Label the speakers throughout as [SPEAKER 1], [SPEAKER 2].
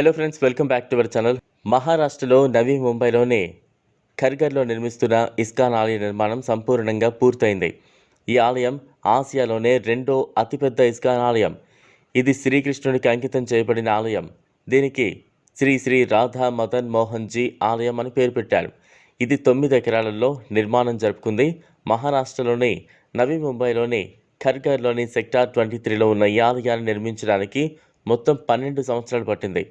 [SPEAKER 1] Hello friends welcome back to our channel మహారాష్ట్రలో నవీ ముంబైలోని ఖర్గర్లో నిర్మిస్తున్న ఇస్కాన్ ఆలయ నిర్మాణం సంపూర్ణంగా పూర్తయింది. ఈ ఆలయం ఆసియాలోనే రెండో అతిపెద్ద ఇస్కాన్ ఆలయం. ఇది శ్రీకృష్ణుడికి అంకితం చేయబడిన ఆలయం. దీనికి శ్రీ శ్రీ రాధా మదన్ మోహన్ జీ ఆలయం అని పేరు పెట్టారు. ఇది తొమ్మిది ఎకరాలలో నిర్మాణం జరుపుకుంది. మహారాష్ట్రలోని నవీ ముంబైలోని ఖర్గర్లోని సెక్టార్ ట్వంటీ త్రీలో ఉన్న ఈ ఆలయాన్ని నిర్మించడానికి మొత్తం పన్నెండు సంవత్సరాలు పట్టింది.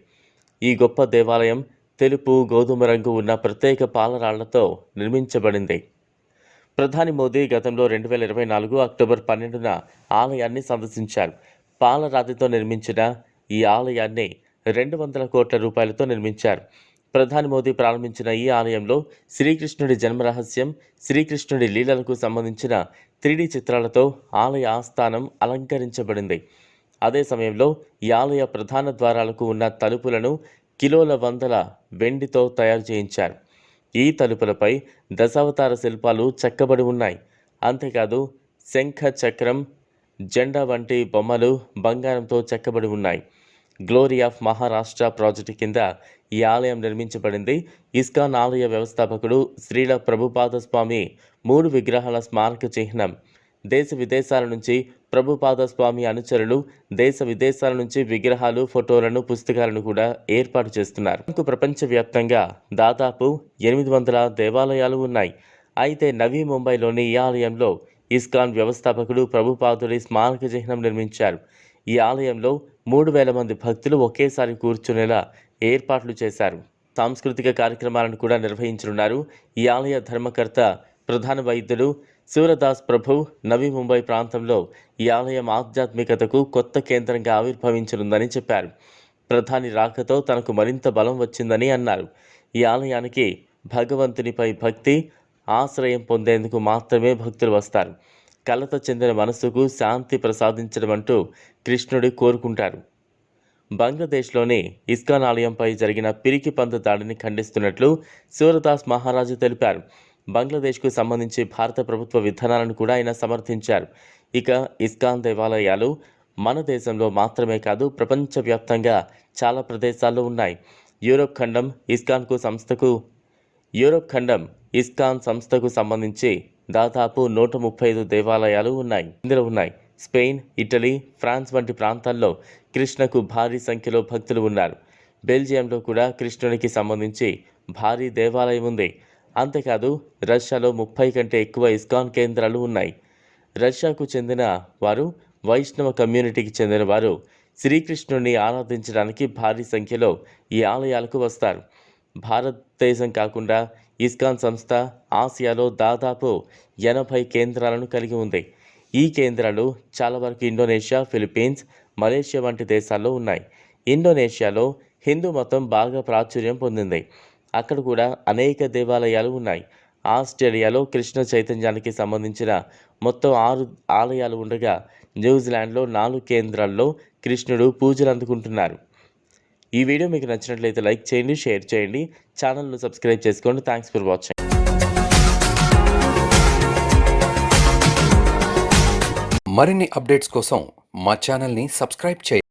[SPEAKER 1] ఈ గొప్ప దేవాలయం తెలుపు గోధుమ రంగు ఉన్న ప్రత్యేక పాలరాళ్ళతో నిర్మించబడింది. ప్రధాని మోదీ గతంలో రెండు వేల ఇరవై నాలుగు అక్టోబర్ పన్నెండున ఆలయాన్ని సందర్శించారు. పాలరాతితో నిర్మించిన ఈ ఆలయాన్ని రెండు వందల కోట్ల రూపాయలతో నిర్మించారు. ప్రధాని మోదీ ప్రారంభించిన ఈ ఆలయంలో శ్రీకృష్ణుడి జన్మరహస్యం శ్రీకృష్ణుడి లీలలకు సంబంధించిన త్రీడీ చిత్రాలతో ఆలయ ఆస్థానం అలంకరించబడింది. అదే సమయంలో ఈ ఆలయ ప్రధాన ద్వారాలకు ఉన్న తలుపులను కిలోల వందల వెండితో తయారు చేయించారు. ఈ తలుపులపై దశావతార శిల్పాలు చెక్కబడి ఉన్నాయి. అంతేకాదు శంఖ చక్రం జెండా వంటి బొమ్మలు బంగారంతో చెక్కబడి ఉన్నాయి. గ్లోరీ ఆఫ్ మహారాష్ట్ర ప్రాజెక్టు కింద ఈ ఆలయం నిర్మించబడింది. ఇస్కాన్ ఆలయ వ్యవస్థాపకుడు శ్రీల ప్రభుపాద స్వామి మూడు విగ్రహాల స్మారక చిహ్నం. దేశ విదేశాల నుంచి ప్రభుపాద స్వామి అనుచరులు దేశ విదేశాల నుంచి విగ్రహాలు ఫోటోలను పుస్తకాలను కూడా ఏర్పాటు చేస్తున్నారు. ప్రపంచవ్యాప్తంగా దాదాపు ఎనిమిది వందల దేవాలయాలు ఉన్నాయి. అయితే నవీ ముంబైలోని ఈ ఆలయంలో ఇస్కాన్ వ్యవస్థాపకుడు ప్రభుపాదుడి స్మారక చిహ్నం నిర్మించారు. ఈ ఆలయంలో మూడు వేల మంది భక్తులు ఒకేసారి కూర్చునేలా ఏర్పాట్లు చేశారు. సాంస్కృతిక కార్యక్రమాలను కూడా నిర్వహించనున్నారు. ఈ ఆలయ ధర్మకర్త ప్రధాన వైద్యులు శివరదాస్ ప్రభు నవీ ముంబై ప్రాంతంలో ఈ ఆలయం ఆధ్యాత్మికతకు కొత్త కేంద్రంగా ఆవిర్భవించనుందని చెప్పారు. ప్రధాని రాకతో తనకు మరింత బలం వచ్చిందని అన్నారు. ఈ ఆలయానికి భగవంతునిపై భక్తి ఆశ్రయం పొందేందుకు మాత్రమే భక్తులు వస్తారు. కలత చెందిన మనసుకు శాంతి ప్రసాదించడం అంటూ కృష్ణుడు కోరుకుంటారు. బంగ్లాదేశ్లోని ఇస్కాన్ ఆలయంపై జరిగిన పిరికి పంత దాడిని ఖండిస్తున్నట్లు శివరదాస్ మహారాజు తెలిపారు. బంగ్లాదేశ్కు సంబంధించి భారత ప్రభుత్వ విధానాలను కూడా ఆయన సమర్థించారు. ఇక ఇస్కాన్ దేవాలయాలు మన దేశంలో మాత్రమే కాదు ప్రపంచవ్యాప్తంగా చాలా ప్రదేశాల్లో ఉన్నాయి. యూరోప్ ఖండం ఇస్కాన్కు సంస్థకు యూరోప్ ఖండం ఇస్కాన్ సంస్థకు సంబంధించి దాదాపు నూట ముప్పై ఐదు దేవాలయాలు ఉన్నాయి. ఇందులో ఉన్నాయి. స్పెయిన్ ఇటలీ ఫ్రాన్స్ వంటి ప్రాంతాల్లో కృష్ణకు భారీ సంఖ్యలో భక్తులు ఉన్నారు. బెల్జియంలో కూడా కృష్ణునికి సంబంధించి భారీ దేవాలయం ఉంది. అంతేకాదు రష్యాలో ముప్పై కంటే ఎక్కువ ఇస్కాన్ కేంద్రాలు ఉన్నాయి. రష్యాకు చెందిన వారు వైష్ణవ కమ్యూనిటీకి చెందిన వారు శ్రీకృష్ణుని ఆరాధించడానికి భారీ సంఖ్యలో ఈ ఆలయాలకు వస్తారు. భారతదేశం కాకుండా ఇస్కాన్ సంస్థ ఆసియాలో దాదాపు ఎనభై కేంద్రాలను కలిగి ఉంది. ఈ కేంద్రాలు చాలా వరకు ఇండోనేషియా ఫిలిప్పీన్స్ మలేషియా వంటి దేశాల్లో ఉన్నాయి. ఇండోనేషియాలో హిందూ మతం బాగా ప్రాచుర్యం పొందింది. అక్కడ కూడా అనేక దేవాలయాలు ఉన్నాయి. ఆస్ట్రేలియాలో కృష్ణ చైతన్యానికి సంబంధించిన మొత్తం ఆరు ఆలయాలు ఉండగా న్యూజిలాండ్లో నాలుగు కేంద్రాల్లో కృష్ణుడు పూజలు అందుకుంటున్నారు. ఈ వీడియో మీకు నచ్చినట్లయితే లైక్ చేయండి షేర్ చేయండి ఛానల్ను సబ్స్క్రైబ్ చేసుకోండి. Thanks for watching.
[SPEAKER 2] మరిన్ని అప్డేట్స్ కోసం మా ఛానల్ని సబ్స్క్రైబ్ చేయండి.